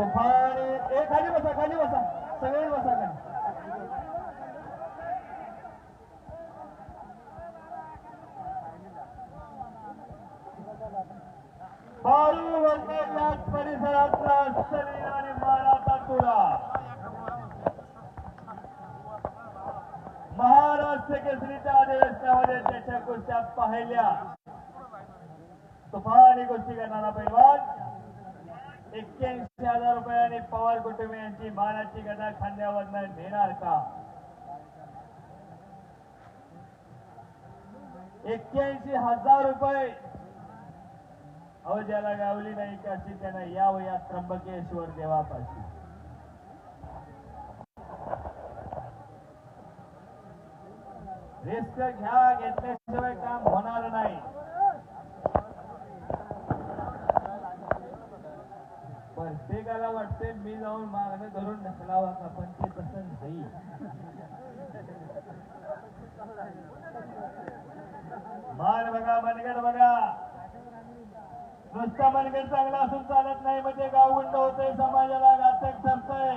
तुफान ए खाली बसा खाली बसा सगळे बसा खाली बारू वर्णेलाट परिसरातला अष्टवीर आणि महाराजा तुरा महाराष्ट्र केसरीच्या अधिवेशनामध्ये त्याच्या गोष्टी पाहिल्या तुफानी गोष्टी करणारा पैलवान एक्क्याऐंशी हजार रुपयाने पवार कुटुंबियांची मानाची गदा खांद्यावर घेणार का एक्क्याऐंशी हजार रुपये अहो ज्याला गावली नाही का अशी त्यांना यावं या त्र्यंबकेश्वर देवापाशी रिस्क घ्या घेतल्याशिवाय काम होणार नाही वाटते मी जाऊन मागणे धरून ढकलावा का पण ते तसं नाही मान बघा मनगड बघा नुसता मनगड चांगला असून चालत नाही म्हणजे गाव गुंड होते समाजाला घातक ठरतय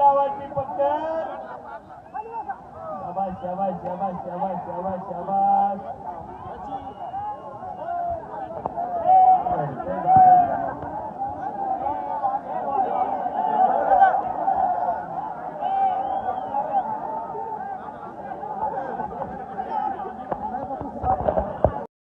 डावाची पक्कर शाबाश शाबाश शाबाश शाबाश शाबाश शाबाश